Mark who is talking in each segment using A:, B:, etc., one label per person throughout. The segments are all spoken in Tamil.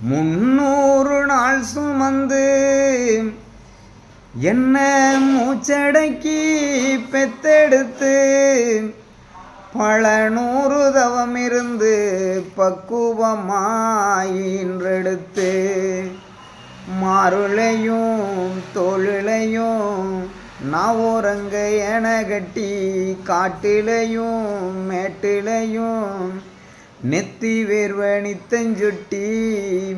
A: முன்னூறு நாள் சுமந்து என்ன மூச்சடக்கி பெத்தெடுத்து பல நூறு தவம் இருந்து பக்குவமாயின்றெடுத்து மாருளையும் தொழிலையும் நவோரங்க என கட்டி காட்டிலையும் மேட்டிலையும் நெத்தி வேர்வனித்தஞ்சுட்டி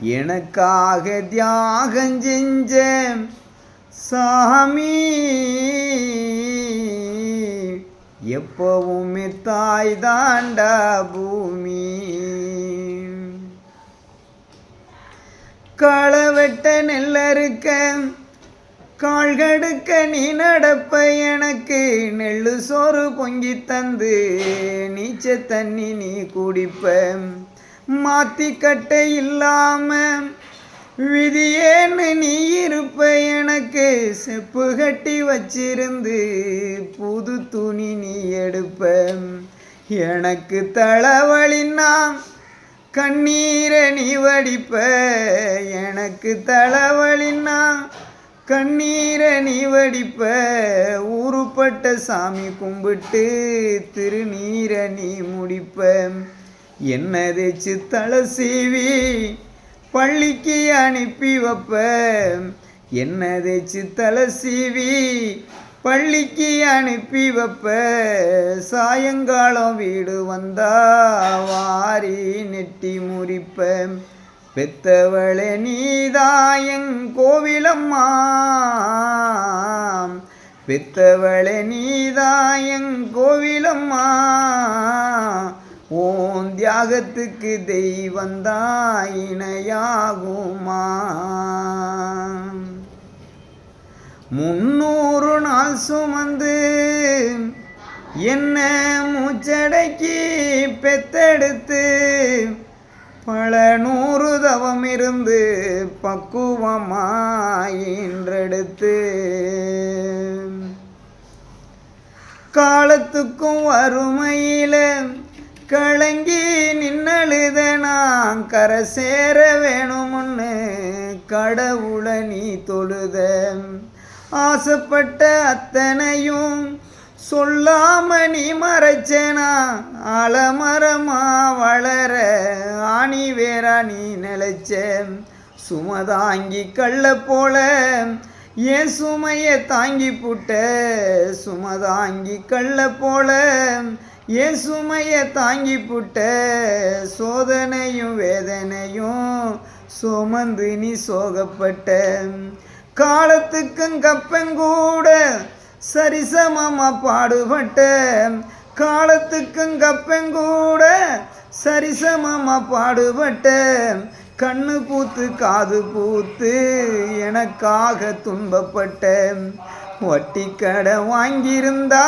A: எனக்காக தியாகம் செஞ்ச சாமி. எப்பவுமே தாய் தாண்டா பூமி. களவெட்ட நெல்லறுக்க கால்கடுக்க நீ நடப்ப எனக்கு நெல்லு சோறு பொங்கி தந்து நீச்ச தண்ணி நீ குடிப்ப. மாத்தி கட்டை இல்லாம விதியேன்னு நீ இருப்ப எனக்கு செப்பு கட்டி வச்சிருந்து புது துணி நீ எடுப்ப. எனக்கு தளவழின்னா கண்ணீரை நீ வடிப்ப. எனக்கு தளவழின்னா கண்ணீரை நீ வடிப்ப ஊருப்பட்ட சாமி கும்பிட்டு திருநீரை நீ முடிப்ப. என்ன தேச்சு தலை சீவி பள்ளிக்கு அனுப்பி வைப்ப. என்ன தேச்சு தலை சீவி பள்ளிக்கு அனுப்பி வைப்ப. சாயங்காலம் வீடு வந்தா வாரி நெட்டி முறிப்பேன் பெத்தவளே நீதாயங் கோவிலம்மா. பெத்தவளே நீதாயங் கோவிலம்மா. ஓன் தியாகத்துக்கு தெய்வந்தாய் இணையாகுமா. முன்னூறு நாள் சுமந்து என்ன மூச்சடக்கி பெத்தெடுத்து பல இருந்து பக்குவமாயின்றெடுத்து காலத்துக்கும் வறுமையில கலங்கி நின்னழுத நான் கரை சேர வேணும்னு கடவுளை நீ தொழுத. ஆசைப்பட்ட அத்தனையும் சொல்லாம நீ மறைச்சனா அலமரமா வளர ஆணி வேறா நீ நிலைச்ச. சுமதாங்கி கள்ள போல. ஏன் சுமைய தாங்கி புட்ட. சுமதாங்கி கள்ள போல. ஏன் சுமைய தாங்கி புட்ட. சோதனையும் வேதனையும் சுமந்து நீ சோகப்பட்ட. காலத்துக்கும் கப்பங்கூட சரிசமமாக பாடுபட்ட. காலத்துக்கும் கப்பெங்கூட சரிசமமா பாடுபட்ட கண்ணு பூத்து காது பூத்து எனக்காக துன்பப்பட்ட வட்டி கடை வாங்கியிருந்தா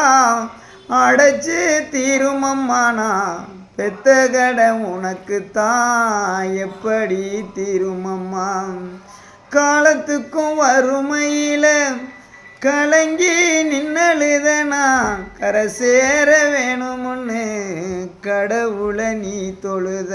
A: அடைச்சு தீருமம்மானா பெத்த கடை உனக்கு தான் எப்படி தீருமம்மா காலத்துக்கும் வறுமையில் கலங்கி நின்னழுதனா கரை சேர வேணும்னு கடவுளை நீ தொழுத.